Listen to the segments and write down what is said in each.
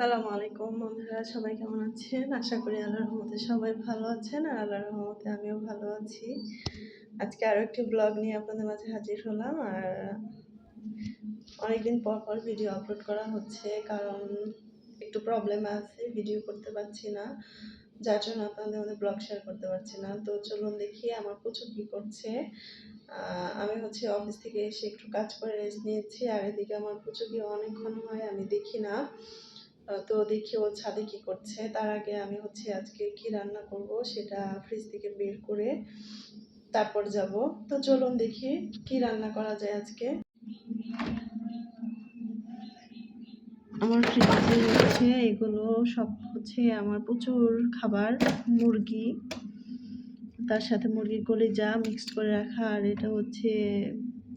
আসসালামু আলাইকুম বন্ধুরা, সবাই কেমন আছেন? আশা করি আল্লাহর রহমতে সবাই ভালো আছেন আর আল্লাহর রহমতে আমিও ভালো আছি। আজকে আরও একটি ব্লগ নিয়ে আপনাদের মাঝে হাজির হলাম আর অনেকদিন পর পর ভিডিও আপলোড করা হচ্ছে, কারণ একটু প্রবলেম আছে ভিডিও করতে পারছি না। যার জন্য আপনাদের মধ্যে ব্লগ শেয়ার করতে পারছি না। তো চলুন দেখি আমার প্রচুর কী করছে। আমি হচ্ছে অফিস থেকে এসে একটু কাজ করে রেস্ট নিয়েছি, আর এদিকে আমার প্রচুর কি অনেকক্ষণ হয়, আমি দেখি না। তো দেখি ও ছাদে কি করছে। তার আগে আমি হচ্ছে আজকে কি রান্না করব সেটা ফ্রিজ থেকে বের করে তারপর যাব। তো চলুন দেখি কি রান্না করা যায় আজকে। আমার ফ্রিজে হচ্ছে এগুলো সব হচ্ছে আমার প্রচুর খাবার, মুরগি, তার সাথে মুরগির কলিজা মিক্সড করে রাখা। আর এটা হচ্ছে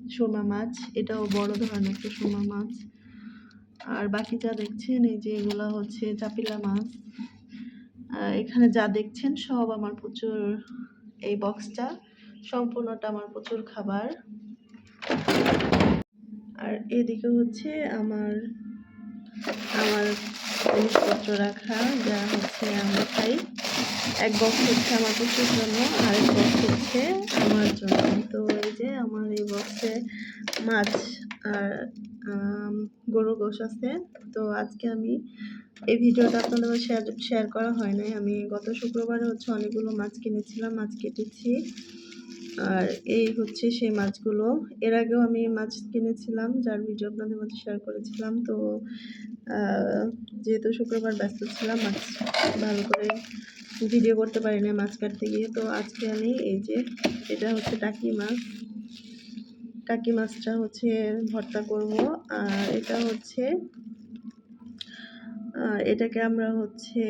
সুরমা মাছ। এটাও বড় ধরনের একটা সুরমা মাছ। আর বাকি যা দেখছেন, এই যে এগুলো হচ্ছে চাপিলা মাছ। এখানে যা দেখছেন সব আমার প্রচুর এই বক্সটা সম্পূর্ণটা আমার প্রচুর খাবার। আর এদিকে হচ্ছে আমার আমার জিনিসপত্র রাখা, যা হচ্ছে আমি খাই। এক বক্স হচ্ছে আমার প্রচুর জন্য আর এক বক্স হচ্ছে আমার জন্য। তো এই যে আমার এই বক্সে মাছ আর গরু গোশ আছে। তো আজকে আমি এই ভিডিওটা আপনাদের শেয়ার শেয়ার করা হয় নাই। আমি গত শুক্রবারে হচ্ছে অনেকগুলো মাছ কিনেছিলাম, মাছ কেটেছি। আর এই হচ্ছে সেই মাছগুলো। এর আগেও আমি মাছ কিনেছিলাম, যার ভিডিও আপনাদের মধ্যে শেয়ার করেছিলাম। তো যেহেতু শুক্রবার ব্যস্ত ছিলাম, মাছ ভালো করে ভিডিও করতে পারি না মাছ কাটতে গিয়ে। তো আজকে আমি এই যে, এটা হচ্ছে টাকি মাছ। টাকি মাছটা হচ্ছে ভর্তা করব। আর এটা হচ্ছে এটাকে আমরা হচ্ছে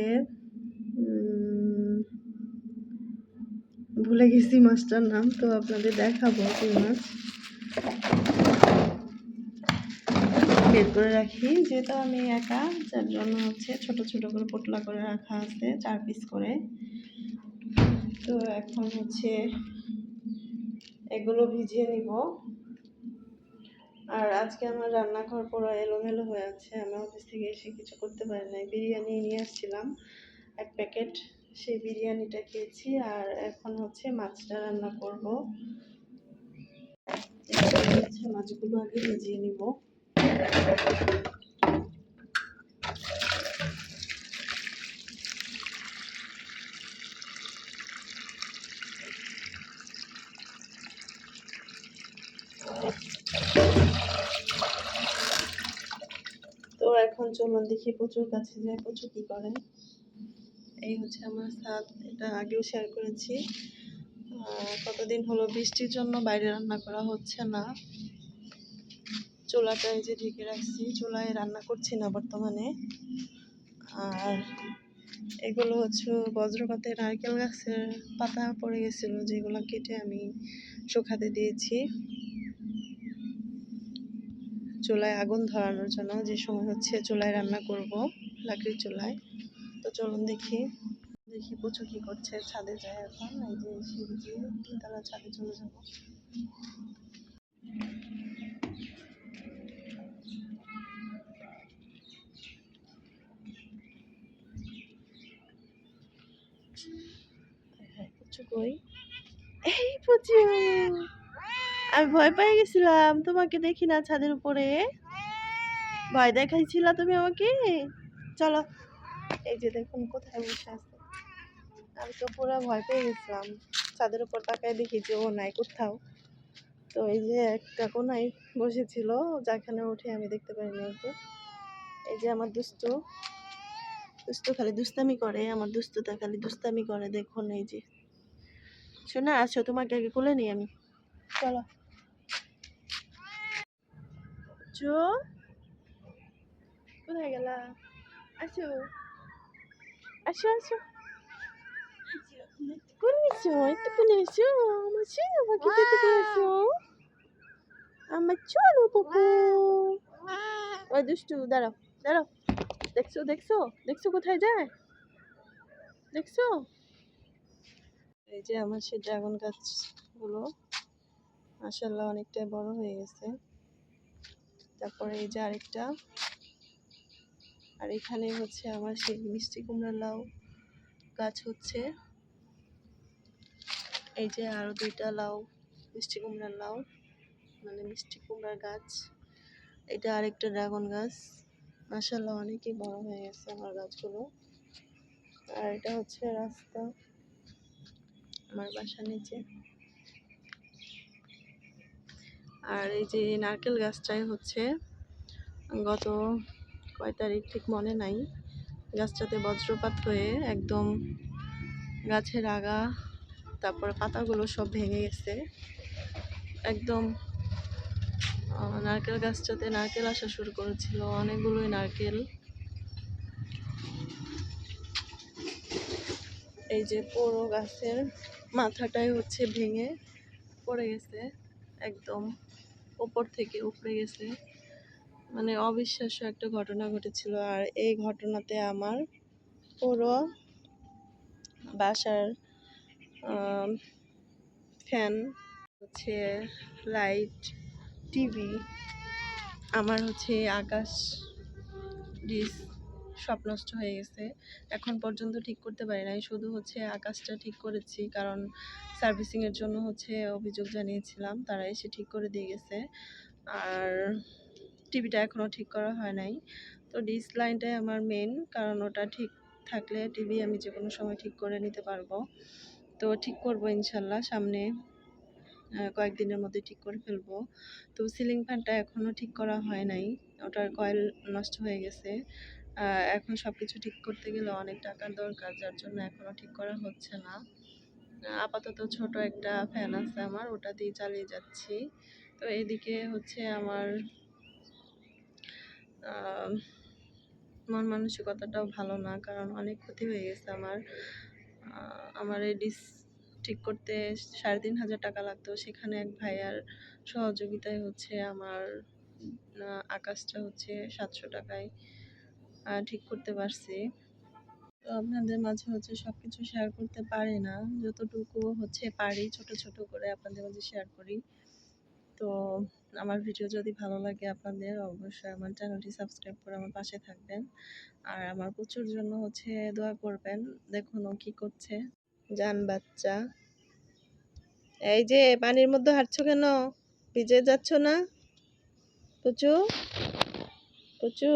ভুলে গেছি মাছটার নাম, তো আপনাদের দেখাবো কই মাছ। বের করে রাখি, যেহেতু আমি একা, যার জন্য হচ্ছে ছোট ছোট করে পোটলা করে রাখা আছে, চার পিস করে। তো এখন হচ্ছে এগুলো ভিজিয়ে নিব। আর আজকে আমার রান্নাঘর পুরো এলোমেলো হয়ে আছে। আমি অফিস থেকে এসে কিছু করতে পারি নাই। বিরিয়ানি নিয়ে আসছিলাম, এক প্যাকেট। সেই বিরিয়ানিটা খেয়েছি আর এখন হচ্ছে মাছটা রান্না করব। হচ্ছে মাছগুলো আগে ভিজিয়ে নিব তো এখন চলুন দেখি প্রচুর কাছে যায়, প্রচুর কি করে। এই হচ্ছে আমার ছাদ এটা আগেও শেয়ার করেছি। কতদিন হলো বৃষ্টির জন্য বাইরে রান্না করা হচ্ছে না। চুলাটা এই যে ঢেকে রাখছি, চুলায় রান্না করছি না বর্তমানে। আর এগুলো হচ্ছে বজ্রপাতের নারকেল গাছের পাতা পড়ে গেছিল, যেগুলো কেটে আমি শুকাতে দিয়েছি। চুলায় আগুন ধরানোর জন্য যে সময় হচ্ছে চুলায় রান্না করব, লাকড়ির চুলায়। তো চলুন দেখি দেখি প্রচুর কি করছে ছাদে যায় এখন, এই যে সিঁড়ি দিয়ে ছাদে চলে যাব। পুচু কই? এই পুচু! আমি ভয় পেয়ে গেছিলাম। তোমাকে দেখি না ছাদের উপরে। ভয় দেখাইছিলা তুমি আমাকে? চলো, এই যে দেখুন কোথায় বসে আছে। আমি তো পুরো ভয় পেয়ে গেছিলাম। ছাদের উপর তাকায় দেখি যে ও নাই কোথাও। তো এই যে একটা কোনায় বসেছিল যেখানে উঠে আমি দেখতে পারিনি ওকে এই যে আমার দুষ্টু। দুষ্টু খালি দুস্তামি করে, আমার দুষ্টুটা খালি দুস্তামি করে, দেখুন এই যে। শোনা, আসো তোমাকে আগে কোলে নিই আমি। চলো। চো কোথায় গেলা আসো আসো আসো একটু আমার ছিল আমাকে দিতে করেছ আমার চলো পপু ওই দুষ্টু দাঁড়াও দাঁড়াও দেখছ দেখছ দেখছ কোথায় যায় দেখছ এই যে আমার সেই ড্রাগন গাছগুলো মাসাল্লাহ অনেকটাই বড় হয়ে গেছে তারপরে এই যে আরেকটা। আর এখানে হচ্ছে আমার সেই মিষ্টি কুমড়া লাউ গাছ হচ্ছে। এই যে আরও দুইটা লাউ, মিষ্টি কুমড়ার লাউ মানে মিষ্টি কুমড়ার গাছ। এটা আরেকটা ড্রাগন গাছ। মাসাল্লাহ অনেকই বড় হয়ে গেছে আমার গাছগুলো। আর এটা হচ্ছে রাস্তা, আমার বাসার নিচে। আর এই যে নারকেল গাছটাই হচ্ছে, গত কয় তারিখ ঠিক মনে নাই, গাছটাতে বজ্রপাত হয়ে একদম গাছের আগা, তারপর পাতাগুলো সব ভেঙে গেছে। একদম নারকেল গাছটাতে নারকেল আসা শুরু করেছিল, অনেকগুলোই নারকেল। এই যে পুরো গাছের মাথাটাই হচ্ছে ভেঙে পড়ে গেছে, একদম। উপর থেকে উপড়ে গেছে। মানে অবিশ্বাস্য একটা ঘটনা ঘটেছিল। আর এই ঘটনাতে আমার পুরো বাসার ফ্যান, হচ্ছে লাইট, টিভি, আমার হচ্ছে আকাশ ডিস সব নষ্ট হয়ে গেছে। এখন পর্যন্ত ঠিক করতে পারি নাই। শুধু হচ্ছে আকাশটা ঠিক করেছি, কারণ সার্ভিসিংয়ের জন্য হচ্ছে অভিযোগ জানিয়েছিলাম, তারা এসে ঠিক করে দিয়ে গেছে। আর টিভিটা এখনও ঠিক করা হয় নাই। তো ডিস লাইনটাই আমার মেন কারণ ওটা ঠিক থাকলে টিভি আমি যে কোনো সময় ঠিক করে নিতে পারব। তো ঠিক করব ইনশাল্লাহ, সামনে কয়েকদিনের মধ্যে ঠিক করে ফেলব। তো সিলিং ফ্যানটা এখনও ঠিক করা হয় নাই। ওটার কয়েল নষ্ট হয়ে গেছে। এখন সব কিছু ঠিক করতে গেলে অনেক টাকার দরকার, যার জন্য এখনও ঠিক করা হচ্ছে না। আপাতত ছোট একটা ফ্যান আছে আমার, ওটা দিয়ে চালিয়ে যাচ্ছি। তো এদিকে হচ্ছে আমার মন মানসিকতাটাও ভালো না, কারণ অনেক ক্ষতি হয়ে গেছে আমার। আমার এই ডিস ঠিক করতে সাড়ে তিন হাজার টাকা লাগতো, সেখানে এক ভাইয়ার সহযোগিতায় হচ্ছে আমার আকাশটা হচ্ছে সাতশো টাকায়। ঠিক করতে পারছি। তো আপনাদের মাঝে হচ্ছে সব কিছু শেয়ার করতে পারি না। যতটুকু হচ্ছে পারি, ছোট ছোট করে আপনাদের মাঝে শেয়ার করি। তো আমার ভিডিও যদি ভালো লাগে আপনাদের, অবশ্যই আমার চ্যানেলটি সাবস্ক্রাইব করে আমার পাশে থাকবেন। আর আমার প্রচুর জন্য হচ্ছে দোয়া করবেন। দেখুন ও কি করছে। যান বাচ্চা। এই যে পানির মধ্যে হাঁটছো কেন? ভিজে যাচ্ছ না? পুচু? পুচু?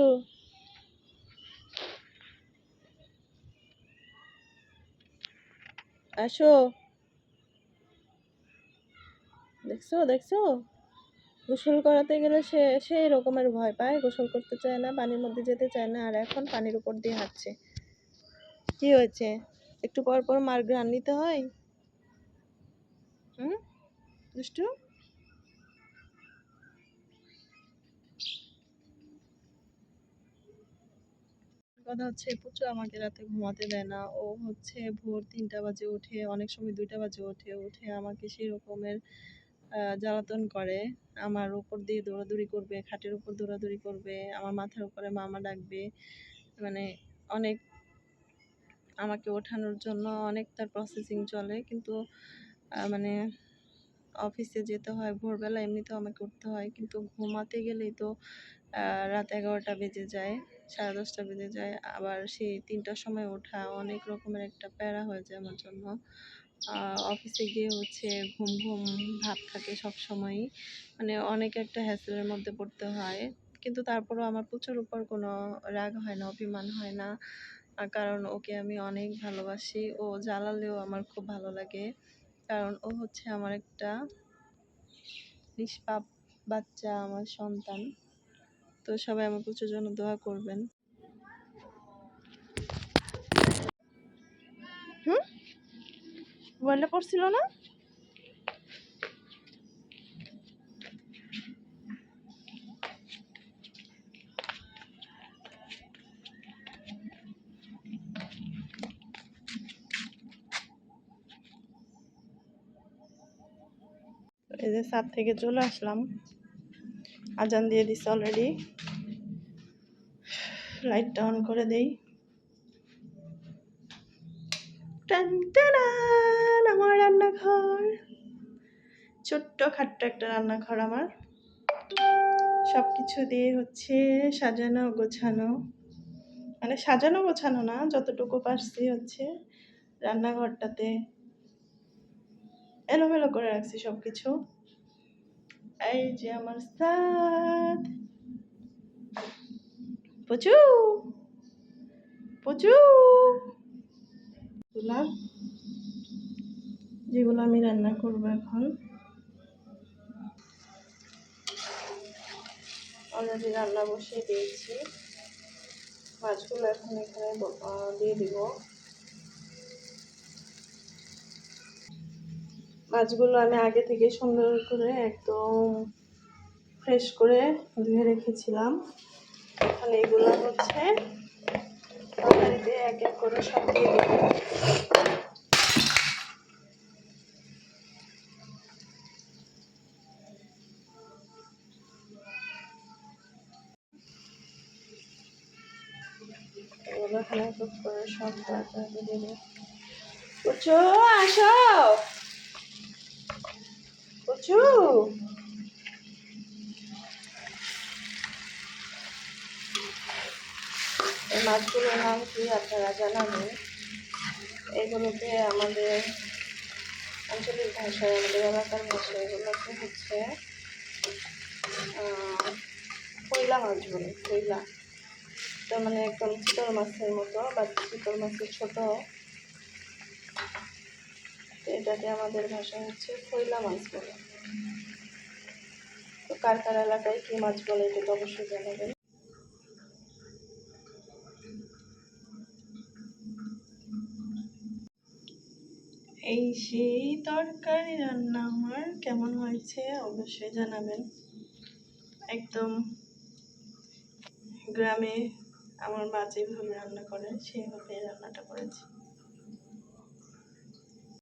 আসো। দেখছ দেখছ? গোসল করাতে গেলে সে সেই রকমের ভয় পায়, গোসল করতে চায় না, পানির মধ্যে যেতে চায় না, আর এখন পানির উপর দিয়ে হাঁটছে। কি হয়েছে? একটু পর পর মার ঘ্রাণ নিতে হয়? হুম? দুষ্টু? কথা হচ্ছে পুচু আমাকে রাতে ঘুমাতে দেয় না। ও হচ্ছে ভোর তিনটা বাজে ওঠে অনেক সময় দুইটা বাজে ওঠে উঠে আমাকে সেই রকমের জ্বালাতন করে। আমার উপর দিয়ে দৌড়াদৌড়ি করবে, খাটের উপর দৌড়াদৌড়ি করবে, আমার মাথার উপরে মামা ডাকবে। মানে অনেক আমাকে ওঠানোর জন্য অনেক তার প্রসেসিং চলে, কিন্তু মানে অফিসে যেতে হয়, ভোরবেলা এমনিতেও আমাকে উঠতে হয়, কিন্তু ঘুমাতে গেলেই তো রাত এগারোটা বেজে যায়, সাড়ে দশটা বেজে যায়। আবার সেই তিনটার সময় ওঠা অনেক রকমের একটা প্যারা হয়ে যায় আমার জন্য। অফিসে গিয়ে হচ্ছে ঘুম ঘুম ভাব থাকে সব সময়ই মানে অনেক একটা হ্যাসেলের মধ্যে পড়তে হয়। কিন্তু তারপরও আমার প্রচুর উপর কোনো রাগ হয় না, অভিমান হয় না। কারণ ওকে আমি অনেক ভালোবাসি। ও জ্বালালেও আমার খুব ভালো লাগে। কারণ ও হচ্ছে আমার একটা নিষ্পাপ বাচ্চা, আমার সন্তান। তো সবাই আমার প্রচুর জন্য দোয়া করবেন। হুম? পড়ছিল না? এই যে ছাদ থেকে চলে আসলাম। আজান দিয়ে দিছে অলরেডি লাইটটা অন করে দেই। আমার রান্নাঘর। ছোট্ট খাট্ট একটা রান্নাঘর আমার। সব কিছু দিয়ে হচ্ছে সাজানো, গোছানো। মানে সাজানো, গোছানো না, যতটুকু পারছি হচ্ছে রান্নাঘরটাতে এলোমেলো করে রাখছি সব কিছু এই যে আমার সাদ পচু পচু গুলা যেগুলো আমি রান্না করব এখন। অলরেডি রান্না বসিয়ে দিয়েছি। মাছগুলো এখন এখানে দিয়ে দিব। মাছগুলো আমি আগে থেকে সুন্দর করে একদম ফ্রেশ করে ধুয়ে রেখেছিলাম। এখন এগুলো হচ্ছে তরকারিতে এক এক করে সব দিয়ে দেবো। এখানে সব তরকারিতে দিয়ে আসো। কুচু। মাছগুলোর নাম কি আপনারা জানাবেন এগুলোকে আমাদের আঞ্চলিক ভাষায় আমাদের এলাকার ভাষায় এগুলোকে হচ্ছে? পয়লা মাছ বলে পয়লা তার মানে একদম চিতল মাছের মতো বা চিতল মাছের ছোট। এটাকে আমাদের ভাষা হচ্ছে পয়লা মাছ বলে। তো কার কার এলাকায় কী মাছ বলে এটা তো অবশ্যই জানাবেন। এই সেই তরকারি রান্না আমার কেমন হয়েছে অবশ্যই জানাবেন। একদম গ্রামে আমার মা যেভাবে রান্না করে সেইভাবে রান্না